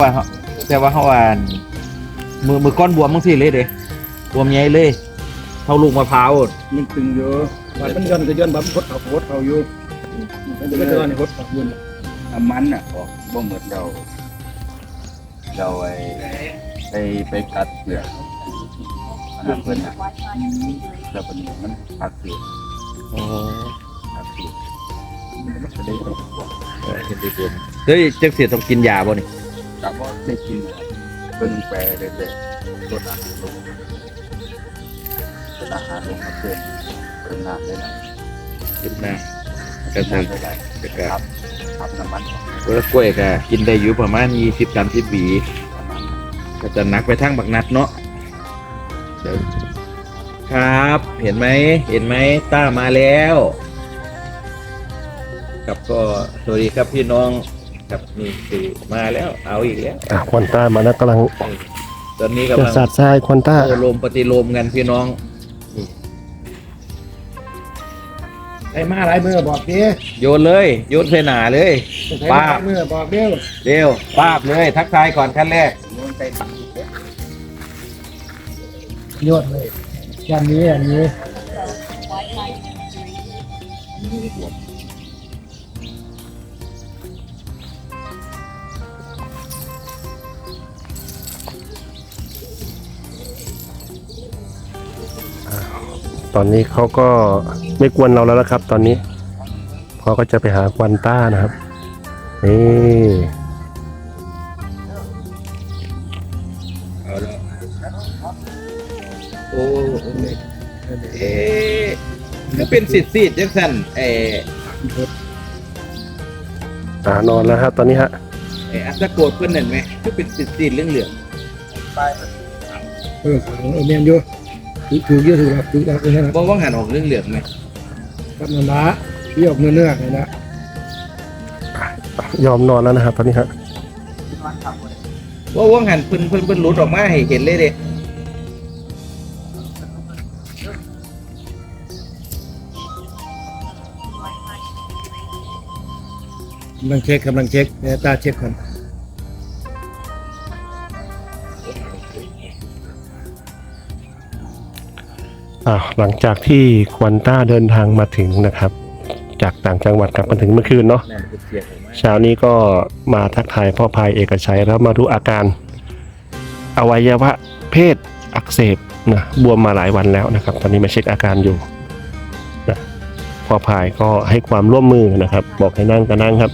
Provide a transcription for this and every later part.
ว่าเขาแต่ว่าเขาอ่านมือมือก้อนบวมบางทีเลยเด้บวมใหญ่เลยเท่าลูกมะพร้าวมันตึงเยอะบัดมันย้อนก็ย้อนบัดพดเอาพดเอาอยู่มันจะไม่ย้อนให้พดเอาอยู่น้ำมันอะออกบ่เหมือนเรา เราไอ้ไปไปกัดเปลือกอันนั้นเพิ่นอะแล้วเพิ่นมันผักเปลือกอ๋อผักเปลือกมันก็ได้ผลบวกเออเห็นดีบวมเฮ้ยจักเสียต้องกินยาบ่นี่ แต่ว่าได้กินเพิ่นแปรเรื่อยๆลดอาหารลงลดอาหารลงมาเพิ่มเพิ่มน้ำได้หน่อยกินนะกเพิ่ระมสังน้ำได้หลายกระกะครับครับน้ำมันออกเออกล้วยก็กินได้อยู่ประมาณ20 30หวีประมาณก็จะหนักไปทางบักนัดเนาะเดี๋ยวครับ เห็นไหมเห็นไหมต้ามาแล้ว ครับก็สวัสดีครับพี่น้อง ครับนี่คือมาแล้วเอาอีกแล้วอะควันต้ามาแล้วกำลังตอนนี้จะกำลังสาดทรายควันต้า โอโลมปฏิโลมกันพี่น้องนี่ไอ้มาหลายมือบอกดิโยนเลยโยนใส่หนาเลย ไอ้มาหลายมือบอกเดียวเร็วป้าบเลยทักทายก่อนขั้นแรกโน้นใจดีเด้อโยนเลยยันนี้อัน ตอนนี้เขาก็ไม่กวนเราแล้วนะครับ ตอนนี้เขาก็จะไปหาควันต้านะครับนี่เอาแล้วโอ้เอ๊ะก็เป็นสิทธิ์สิทธิ์จังสันเออานอนแล้วครับตอนนี้ฮะเอออัศโกดเพื่อนนั่นไหมก็เป็นสิทธิ์สิทธิ์เรื่องเหลืองเออของเอเมียนอยู่ ถูกถูกเยอะถูกแล้วถูกแล้วเป็นไงล่ะๆบอกว่าหันออกเรื่องเหลืองไหมกับนันละเรียกเนื้อเนื้อเลยนะยอมนอนแล้วนะครับตอนนี้ฮะว่าว่าหันเพิ่นเพิ่นเพิ่นหลุดออกมาให้เห็นเลยเด็กำลังเช็คกำลังเช็คเนี่ยตาเช็คก่อน หลังจากที่ควันต้าเดินทางมาถึงนะครับ จากต่างจังหวัดกลับมาถึงเมื่อคืนเนาะนั่นคือเสียงออกมาเช้านี้ก็มาทักทายพ่อพายเอกชัยแล้วมาดูอาการอวัยวะเพศอักเสบนะบวมมาหลายวันแล้วนะครับ ตอนนี้มาเช็คอาการอยู่นะพ่อพายก็ให้ความร่วมมือนะครับ บอกให้นั่งก็นั่งครับ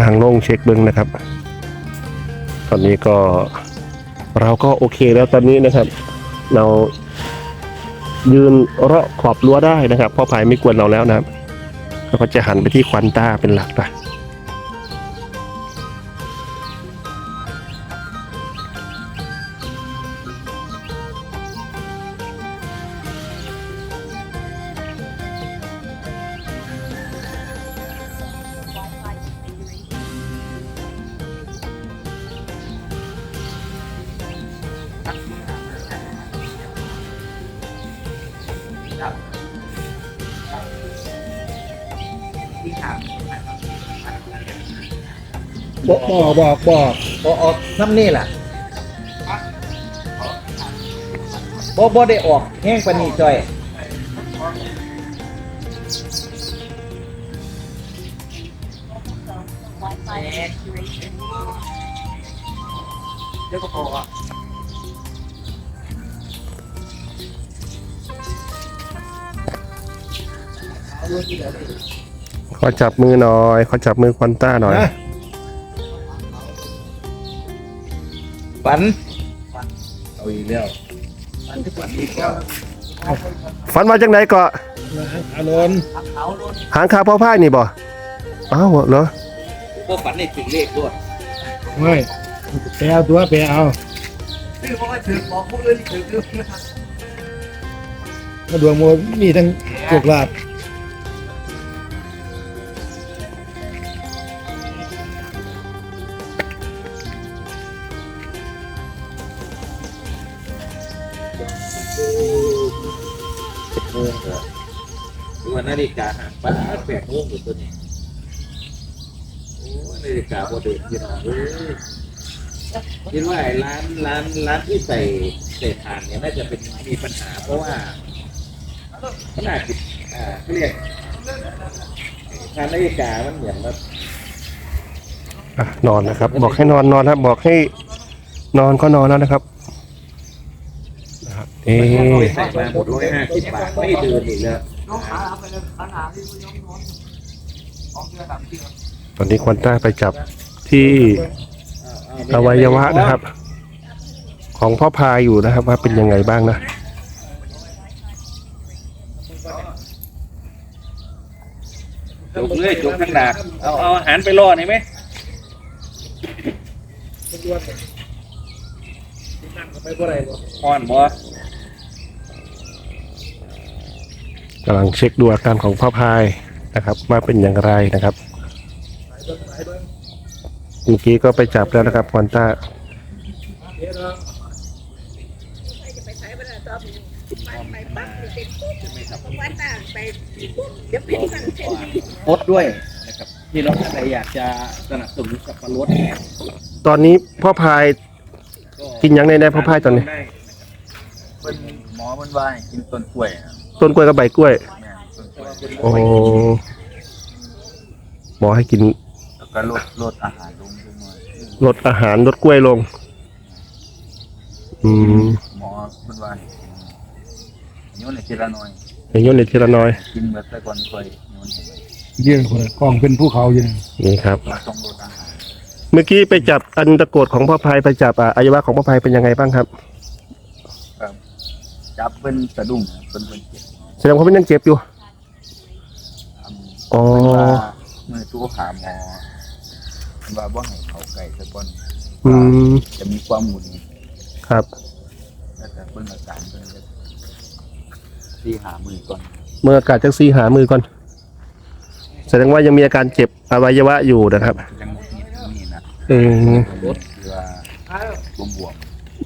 นั่งลงเช็คเบิ้งนะครับ ตอนนี้ก็เราก็โอเคแล้วตอนนี้นะครับ เรา ยืนเลาะขอบรั้วได้นะครับพ่อพายไม่กวนเราแล้วนะครับเราก็จะหันไปที่ควันต้าเป็นหลักนะ บอกบอกบอกบอกบอออกน้ำนี่แหละบอบอได้ออกแห้งปานนี้จ้อย ขอจับมือหน่อย ขอจับมือควันต้าหน่อย นะฝันเอาอีกแล้วฝันที่ฝันอีกแล้วฝันมาจากไหนเกาะอารมณ์หางคาพ่อพายนี่บ่อ้าวเหรอพวกฝันในถึงเลขด้วยไม่ไปเอาตัวไปเอาคือบอกว่าถึงบอกผู้อื่นถึงลืมมาดวงโมมีทั้งโชคลาภ โมงเหรอดูว่านาฬิกาห่างป้าแปดโมงอยู่ตัวนี้โอ้นาฬิกาโบเดินพี่น้องเอ้ยคิดว่าไอ้ร้านร้านร้านที่ใส่ใส่ถ่านเนี่ยน่าจะเป็นมีปัญหา เพราะว่าขนาดอ่าเขาเรียกทานนาฬิกามันเหมือนว่า อะนอนนะครับ บอกให้นอนนอนนะครับ บอกให้นอนก็นอนแล้วนะครับ นะครับเอ๊เอาไปะใส่มาหมดร้อยห้าสิบบาทไม่เดินอีกแล้วตอนนี้ควอนต้าไปจับที่อวัยวะนะครับ ของพ่อพายอยู่นะครับ ว่าเป็นยังไงบ้างนะจุกเลยจุกทั้งดากเอาเอาอาหารไปรอหน่อยไหมไปบ่ได้บ่อ่อนบ่ กำลังเช็คดูอาการของพ่อพายนะครับว่าเป็นอย่างไรนะครับเมื่อกี้ก็ไปจับแล้วนะครับควอนต้าเดี๋ยวนะไปใช้เวลาตอบไปไปปั๊บเด็กปุ๊บวันต่างไปปุ๊บเดี๋ยวเป็นกันเช่นนี้รสด้วยนะครับที่เราใครอยากจะสนับสนุนสับปะรดตอนนี้พ่อพายกินยังไงได้พ่อพายตอนนี้ได้เป็นหมอมันว่าให้กินต้นกล้วยนะ ต้นกล้วยกับใบกล้วยแม่นต้นกล้วย โอ้หมอให้กินแล้วก็ลดลดอาหารลงจังหน่อยลดอาหารลดกล้วยลง อืมหมอมันว่าให้กินโยนในทีละหน่อยอย่างนี้ในทีละน้อย กินเมื่อแต่ก่อนค่อยโยนให้เยี่ยงคนกล้องเป็นภูเขาอยู่นี่นี่ครับ เราต้องลดอาหาร เมื่อกี้ไปจับอันตะโกรดของพ่อพายไปจับอะอวัยวะของพ่อพายเป็นยังไงบ้างครับครับ จับเป็นสะดุ้งนะเป็นเป็นเจ็บแสดงว่าเป็นยังเจ็บอยู่ทำอ๋อเป็นว่าเมื่อตู้หาหมอมันว่าบ่ให้เขาไก่แต่ก่อนอืม จะมีความหมุนครับ แล้วแต่เบิ่งอาการเพิ่นจะที่หามือก่อนเมื่ออากาศจังซีหามือก่อน แสดงว่ายังมีอาการเจ็บอวัยวะอยู่นะครับ ยังมุดนิดนี่นะเออ รถคือว่าบวมบวม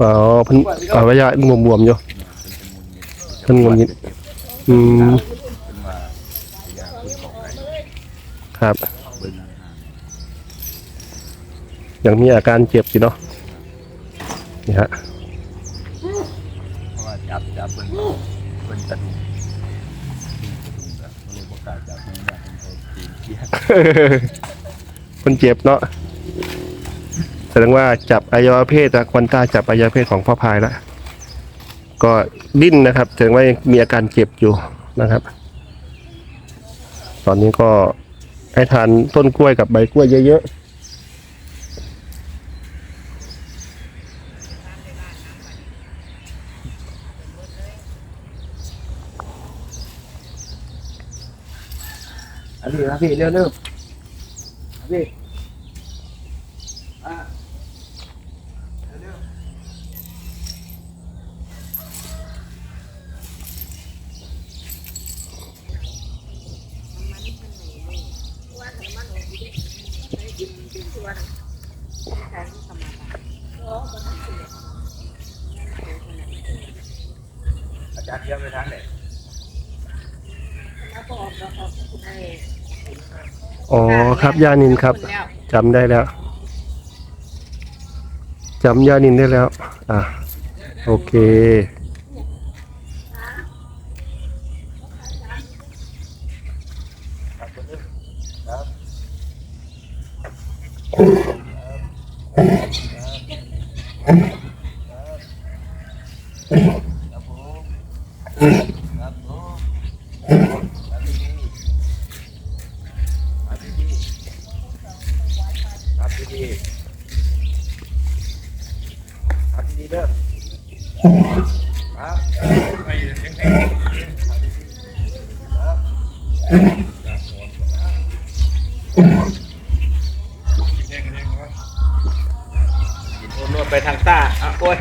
อ๋อเพันอวัยวะบวมๆอยู่ๆ เป็นมุนนิดเป็นมุนนิดอืมเป็นว่าอยากคุยของไก่ครับ เบิ่งอาหารยังมีอาการเจ็บอยู่เนาะนี่ฮะเพราะว่าจับจับเพิ่นเพิ่นสะดุ้งสะดุ้งก็เลยบ่กล้าจับเพิ่นว่าเพิ่นเขาตีนเกียดคนเจ็บเนาะแสดงว่าจับอวัยวะเพศอะควันตาจับอวัยวะเพศของพ่อพายแล้ว ก็ดิ้นนะครับแสดงว่ามีอาการเจ็บอยู่นะครับ ตอนนี้ก็ให้ทานต้นกล้วยกับใบกล้วยเยอะอันนี้นะพี่เร็วเร็วๆพี่อะเร็ว ว่าทำมันโอ้ยได้กินกินตัวนั้นแทนธรรมดาโอ้ก็ทำเสีย ๆอาจารย์เยี่ยมไปทางไหน แล้วก็ออกแล้วออกให้ ๆ อ๋อครับยานินครับจำได้แล้วจำยานินได้แล้ว อะ โอเคครับ นวดไปทางต้าอะโอ้ย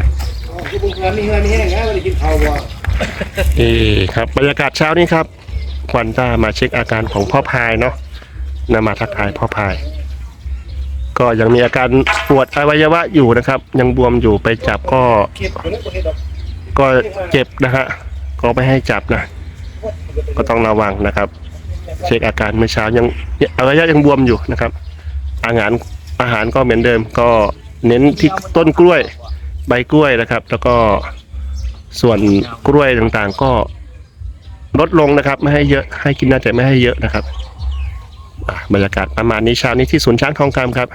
โอ้ยบุญเงินนี่เงินนี่แห้งแล้วไม่ได้กินข้าวบ่นี่ครับบรรยากาศเช้านี้ครับควันต้ามาเช็คอาการของพ่อพายเนาะนำมาทักทายพ่อพาย ก็ยังมีอาการปวดอวัยวะอยู่นะครับ ยังบวมอยู่ไปจับก็ ก็เจ็บนะฮะก็ไม่ให้จับนะ ก็ต้องระวังนะครับ เช็คอาการเมื่อเช้ายังอวัยวะยังบวมอยู่นะครับ อาหารอาหารก็เหมือนเดิม ก็เน้นที่ต้นกล้วยใบกล้วยนะครับ แล้วก็ส่วนกล้วยต่างๆ ก็ลดลงนะครับ ไม่ให้เยอะให้กินน่าจะไม่ให้เยอะนะครับบรรยากาศประมาณนี้เช้านี้ที่ศูนย์ช้างทองคำครับ